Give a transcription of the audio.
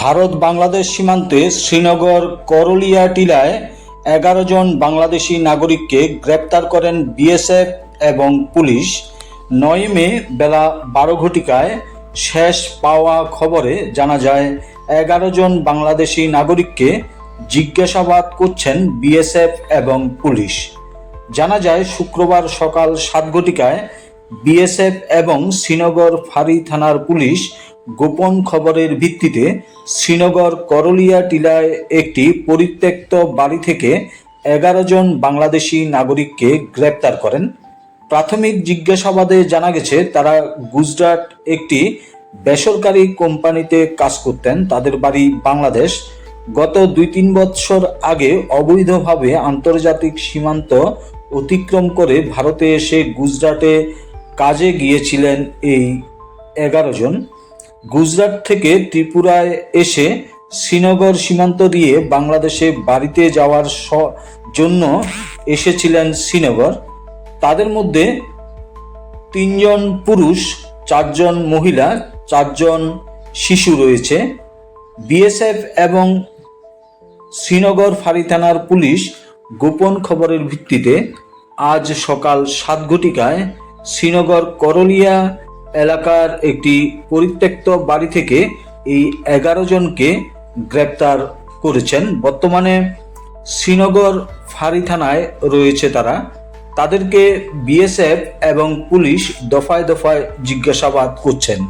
ভারত বাংলাদেশ সীমান্তে শ্রীনগর করলিয়া টিলায় এগারো জন বাংলাদেশি নাগরিককে গ্রেপ্তার করেন বিএসএফ এবং পুলিশ। নয় মে বেলা বারো ঘটিকায় শেষ পাওয়া খবরে জানা যায়, এগারো জন বাংলাদেশি নাগরিককে জিজ্ঞাসাবাদ করছেন বিএসএফ এবং পুলিশ। জানা যায়, শুক্রবার সকাল সাত ঘটিকায় বিএসএফ এবং শ্রীনগর ফাঁড়ি থানার পুলিশ গোপন খবরের ভিত্তিতে শ্রীনগর করলিয়া টিলায় একটি পরিত্যক্ত বাড়ি থেকে এগারো জন বাংলাদেশি নাগরিককে গ্রেপ্তার করেন। প্রাথমিক জিজ্ঞাসাবাদে জানা গেছে, তারা গুজরাট একটি বেসরকারি কোম্পানিতে কাজ করতেন। তাদের বাড়ি বাংলাদেশ। গত দুই তিন বৎসর আগে অবৈধভাবে আন্তর্জাতিক সীমান্ত অতিক্রম করে ভারতে এসে গুজরাটে কাজে গিয়েছিলেন এই এগারো জন। গুজরাট থেকে ত্রিপুরায় এসে শ্রীনগর সীমান্ত দিয়ে বাংলাদেশে বাড়িতে যাওয়ার জন্য এসেছিলেন শ্রীনগর। তাদের মধ্যে তিনজন পুরুষ, চারজন মহিলা, চারজন শিশু রয়েছে। বিএসএফ এবং শ্রীনগর ফাঁড়ি থানার পুলিশ গোপন খবরের ভিত্তিতে আজ সকাল সাত ঘটিকায় শ্রীনগর করলিয়া এলাকার একটি পরিত্যক্ত বাড়ি থেকে এই এগারো জনকে গ্রেপ্তার করেছেন। বর্তমানে শ্রীনগর ফাঁড়ি থানায় রয়েছে তারা। তাদেরকে বিএসএফ এবং পুলিশ দফায় দফায় জিজ্ঞাসাবাদ করছেন।